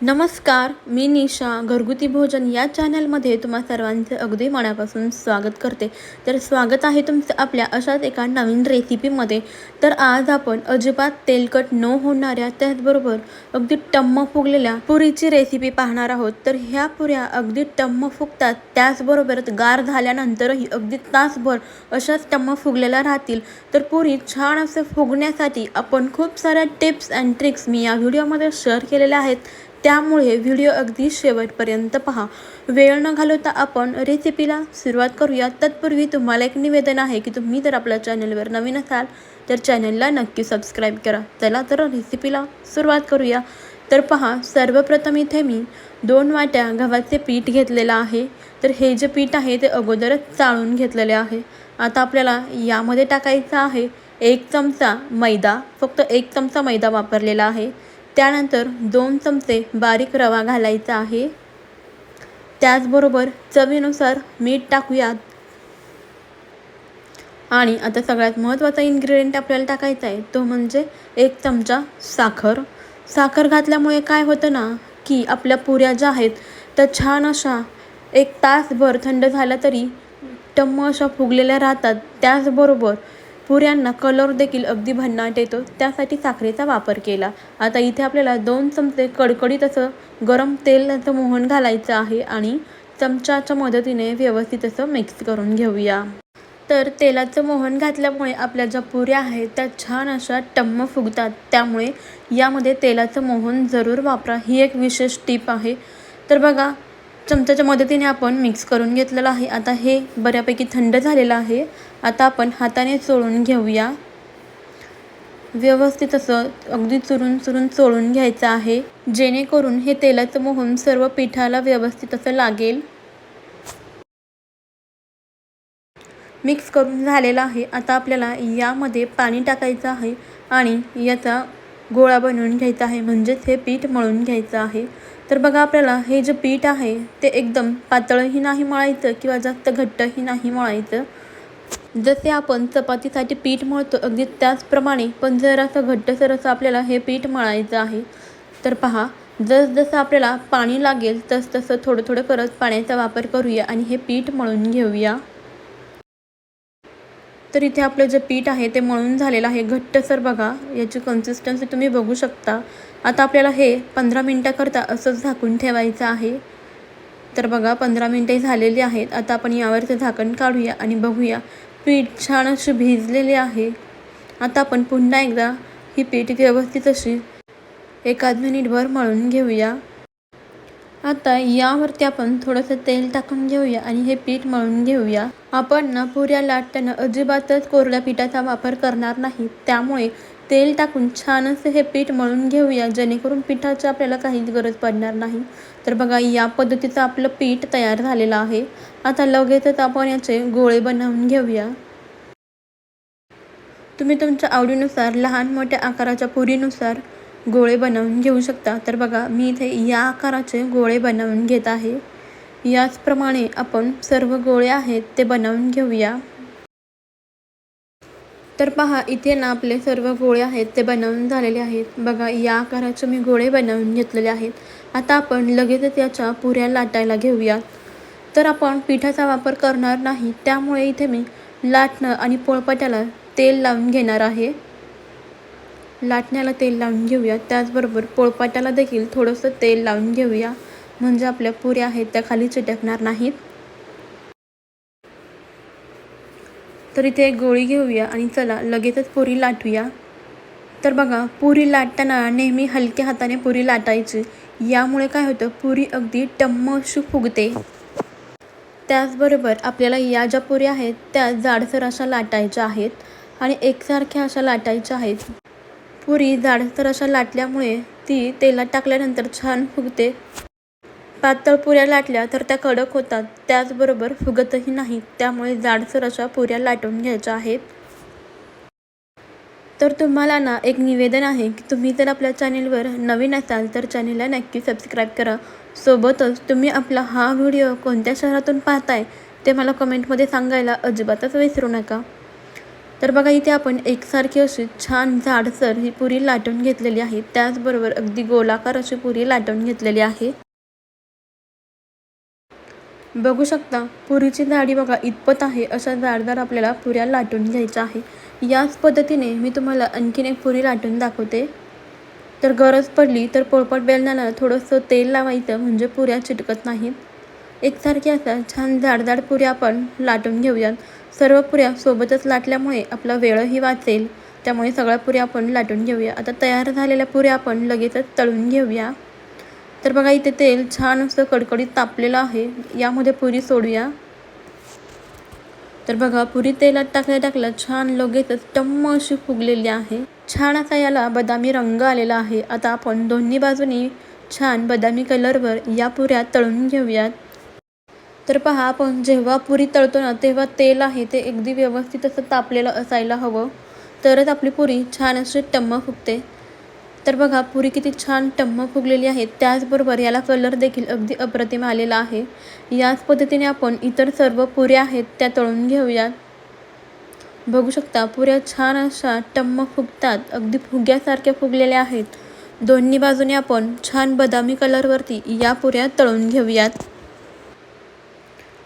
नमस्कार मी निशा. घरगुती भोजन या चॅनलमध्ये तुम्हा सर्वांचे अगदी मनापासून स्वागत करते. तर स्वागत आहे तुमचं आपल्या अशाच एका नवीन रेसिपीमध्ये तर आज आपण अजिबात तेलकट न होणाऱ्या त्याचबरोबर अगदी टम्म फुगलेल्या पुरीची रेसिपी पाहणार आहोत. तर ह्या पुऱ्या अगदी टम्म फुगतात त्याचबरोबर गार झाल्यानंतरही अगदी तासभर अशाच टम्म फुगलेल्या राहतील. तर पुरी छान असं फुगण्यासाठी आपण खूप साऱ्या टिप्स अँड ट्रिक्स मी या व्हिडिओमध्ये शेअर केलेल्या आहेत. त्यामुळे व्हिडिओ अगदी शेवटपर्यंत पहा. वेळ न घालवता आपण रेसिपीला सुरुवात करूया. तत्पूर्वी तुम्हाला एक निवेदन आहे की तुम्ही जर आपल्या चॅनलवर नवीन असाल तर चॅनलला नक्की सबस्क्राईब करा. चला तर रेसिपीला सुरुवात करूया. तर पहा सर्वप्रथम इथे मी दोन वाट्या गव्हाचे पीठ घेतलेलं आहे. तर हे जे पीठ आहे ते अगोदरच चाळून घेतलेले आहे. आता आपल्याला यामध्ये टाकायचं आहे एक चमचा मैदा. फक्त एक चमचा मैदा वापरलेला आहे. त्यानंतर दोन चमचे बारीक रवा घालायचा आहे. त्याचबरोबर चवीनुसार मीठ टाकूयात. आणि आता सगळ्यात महत्त्वाचा इन्ग्रेडियंट आपल्याला टाकायचा आहे तो म्हणजे एक चमचा साखर. साखर घातल्यामुळे काय होतं ना की आपल्या पुऱ्या ज्या आहेत त्या छान अशा एक तासभर थंड झाल्या तरी टम्म अशा फुगलेल्या राहतात. त्याचबरोबर पुऱ्यांना कलर देखील अगदी भन्नाट येतो. त्यासाठी साखरेचा वापर केला. आता इथे आपल्याला दोन चमचे कडकडीत असं गरम तेल मोहन घालायचं आहे आणि चमच्याच्या मदतीने व्यवस्थित असं मिक्स करून घेऊया. तर तेलाचं मोहन घातल्यामुळे आपल्या ज्या पुऱ्या आहेत त्या छान अशा टम्म फुगतात. त्यामुळे यामध्ये तेलाचं मोहन जरूर वापरा. ही एक विशेष टीप आहे. तर बघा चमच्याच्या मदतीने आपण मिक्स करून घेतलेलं आहे. आता हे बऱ्यापैकी थंड झालेलं आहे. आता आपण हाताने चोळून घेऊया. व्यवस्थित असं अगदी चुरून चुरून चोळून घ्यायचं आहे. जेणेकरून हे तेलाचं मोहन सर्व पिठाला व्यवस्थित असं लागेल. मिक्स करून झालेलं आहे. आता आपल्याला यामध्ये पाणी टाकायचं आहे आणि याचा गोळा बनवून घ्यायचा आहे म्हणजेच हे पीठ मळून घ्यायचं आहे. तर बघा आपल्याला हे जे पीठ आहे ते एकदम पातळही नाही मळायचं किंवा जास्त घट्टही नाही मळायचं. जसे आपण चपातीसाठी पीठ मळतो अगदी त्याचप्रमाणे पण जरासं घट्टसर असं आपल्याला हे पीठ मळायचं आहे तर पहा जसजसं आपल्याला पाणी लागेल तस तसं थोडं थोडं करत पाण्याचा वापर करूया आणि हे पीठ मळून घेऊया. तर इथे आपलं जे पीठ आहे ते मळून झालेलं आहे. घट्टसर बघा याची कन्सिस्टन्सी तुम्ही बघू शकता. आता आपल्याला हे पंधरा मिनटाकरता असंच झाकून ठेवायचं आहे. तर बघा पंधरा मिनटे झालेली आहेत. आता आपण यावरचं झाकण काढूया आणि बघूया. पीठ छान अशी भिजलेली आहे. आता आपण पुन्हा एकदा ही पीठ व्यवस्थित अशी एकाच मिनिटभर मळून घेऊया. आता यावरती आपण थोडंसं तेल टाकून घेऊया आणि हे पीठ मळून घेऊया. आपण ना पुऱ्या लाटताना अजिबातच कोरड्या पिठाचा वापर करणार नाही. त्यामुळे तेल टाकून छान असं हे पीठ मळून घेऊया जेणेकरून पिठाची आपल्याला काहीच गरज पडणार नाही. तर बघा या पद्धतीचं आपलं पीठ तयार झालेलं आहे. आता लगेचच आपण याचे गोळे बनवून घेऊया. तुम्ही तुमच्या आवडीनुसार लहान मोठ्या आकाराच्या पुरीनुसार गोळे बनवून घेऊ शकता. तर बघा मी इथे या आकाराचे गोळे बनवून घेत आहे. याचप्रमाणे आपण सर्व गोळे आहेत ते बनवून घेऊया. तर पहा इथे ना आपले सर्व गोळे आहेत ते बनवून झालेले आहेत. बघा या आकाराचे मी गोळे बनवून घेतलेले आहेत. आता आपण लगेचच याच्या पुऱ्या लाटायला घेऊया. तर आपण पिठाचा वापर करणार नाही त्यामुळे इथे मी लाटणं आणि पोळपाट्याला तेल लावून घेणार आहे. लाटण्याला तेल लावून घेऊया. त्याचबरोबर पोळपाट्याला देखील थोडंसं तेल लावून घेऊया. म्हणजे आपल्या पुऱ्या आहेत त्या खाली चिटकणार नाहीत. तर इथे एक गोळी घेऊया आणि चला लगेचच पुरी लाटूया. तर बघा पुरी लाटताना नेहमी हलक्या हाताने पुरी लाटायची. यामुळे काय होतं पुरी अगदी टम्मशू फुगते. त्याचबरोबर आपल्याला या ज्या पुऱ्या आहेत त्या जाडसर अशा लाटायच्या आहेत आणि एकसारख्या अशा लाटायच्या आहेत. पुरी जाडसर अशा लाटल्यामुळे ती तेलात टाकल्यानंतर छान फुगते. पातळ पुऱ्या लाटल्या तर त्या कडक होतात. त्याचबरोबर फुगतही नाहीत त्यामुळे जाडसर अशा पुऱ्या लाटून घ्यायच्या आहेत. तर तुम्हाला ना एक निवेदन आहे की तुम्ही जर आपल्या चॅनेलवर नवीन असाल तर चॅनेलला नक्की सबस्क्राईब करा. सोबतच तुम्ही आपला हा व्हिडिओ कोणत्या शहरातून पाहताय ते मला कमेंटमध्ये सांगायला अजिबातच विसरू नका. तर बघा इथे आपण एकसारखी अशी छान जाडसर ही पुरी लाटून घेतलेली आहे. त्याचबरोबर अगदी गोलाकार अशी पुरी लाटून घेतलेली आहे. बघू शकता पुरीची जाडी बघा इतपत आहे अशा जाडदार आपल्याला पुऱ्या लाटून घ्यायच्या आहे. याच पद्धतीने मी तुम्हाला आणखीन एक पुरी लाटून दाखवते. तर गरज पडली तर पोळपट बेलण्याला थोडंसं तेल लावायचं म्हणजे पुऱ्या चिटकत नाहीत. एकसारख्या असा छान जाडजाड पुऱ्या आपण लाटून घेऊयात. सर्व पुऱ्या सोबतच लाटल्यामुळे आपला वेळही वाचेल. त्यामुळे सगळ्या पुऱ्या आपण लाटून घेऊया. आता तयार झालेल्या पुऱ्या आपण लगेचच तळून घेऊया. तर बघा इथे तेल छान असं कडकडीत तापलेलं आहे. यामध्ये पुरी सोडूया. तर बघा पुरी तेलात टाकल्या टाकल्या छान लगेचच टम्म अशी फुगलेली आहे. छान असा याला बदामी रंग आलेला आहे. आता आपण दोन्ही बाजूनी छान बदामी कलरवर या पुऱ्या तळून घेऊयात. तर पहा आपण जेव्हा पुरी तळतो ना तेव्हा तेल आहे ते अगदी व्यवस्थित असं तापलेलं असायला हवं. तरच आपली पुरी छान अशी टम्म फुगते. तर बघा पुरी किती छान टम्म फुगलेली आहे. त्याचबरोबर याला कलर देखील अगदी अप्रतिम आलेला आहे. याच पद्धतीने आपण इतर सर्व पुऱ्या आहेत त्या तळून घेऊयात बघू शकता पुऱ्या छान अशा टम्म फुगतात अगदी फुग्यासारख्या फुगलेल्या आहेत. दोन्ही बाजूने आपण छान बदामी कलरवरती या पुऱ्या तळून घेऊयात.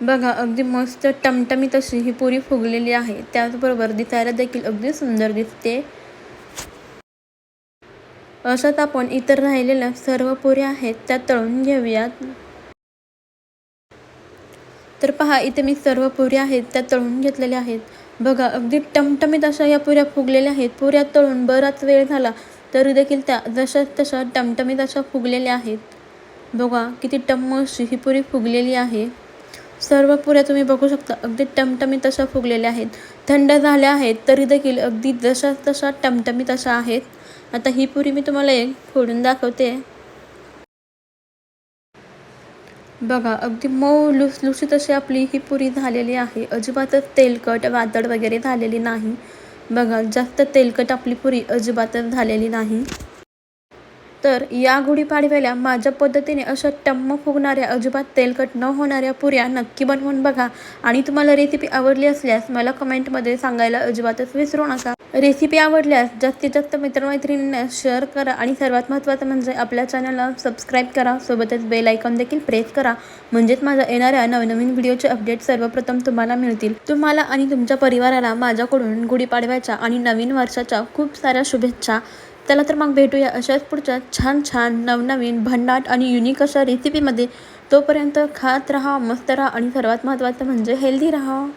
बघा अगदी मस्त टमटमीत अशी ही पुरी फुगलेली आहे. त्याचबरोबर दिसायला देखील अगदी सुंदर दिसते. अशात आपण इतर राहिलेल्या सर्व पुऱ्या आहेत त्या तळून घेऊयात. तर पहा इथे मी सर्व पुऱ्या आहेत त्या तळून घेतलेल्या आहेत. बघा अगदी टमटमीत अशा या पुऱ्या फुगलेल्या आहेत. पुऱ्या तळून बराच वेळ झाला तरी देखील त्या जशा तशा टमटमीत अशा फुगलेल्या आहेत. बघा किती टम्म अशी ही पुरी फुगलेली आहे. सर्व पुऱ्या तुम्ही बघू शकता. अगदी टमटमीत तशा फुगलेल्या आहेत. थंड झाल्या आहेत तरी देखील अगदी जशा तशा टमटमीत अशा आहेत. आता ही पुरी मी तुम्हाला एक फोडून दाखवते. बघा अगदी मऊ लुसलुशीत अशी आपली ही पुरी झालेली आहे. अजिबातच तेलकट वादळ वगैरे झालेली नाही. बघा जास्त तेलकट आपली पुरी अजिबातच झालेली नाही. तर या गुढीपाडव्याला माझ्या पद्धतीने अशा टम्म फुगणाऱ्या अजिबात तेलकट न होणाऱ्या पुऱ्या नक्की बनवून बघा. आणि तुम्हाला रेसिपी आवडली असल्यास मला कमेंटमध्ये सांगायला अजिबातच विसरू नका. रेसिपी आवडल्यास जास्तीत जास्त मित्रमैत्रिणींना शेअर करा आणि सर्वात महत्त्वाचं म्हणजे आपल्या चॅनलला सबस्क्राईब करा. सोबतच बेल आयकॉन देखील प्रेस करा. म्हणजेच माझ्या येणाऱ्या नवनवीन व्हिडिओचे अपडेट सर्वप्रथम तुम्हाला मिळतील. तुम्हाला आणि तुमच्या परिवाराला माझ्याकडून गुढीपाडव्याच्या आणि नवीन वर्षाच्या खूप साऱ्या शुभेच्छा. चला तर मग भेटूया अशाच पुढच्या छान छान नवनवीन भन्नाट आणि युनिक अशा रेसिपीमध्ये तोपर्यंत खात राहा मस्त राहा आणि सर्वात महत्त्वाचं म्हणजे हेल्दी राहा.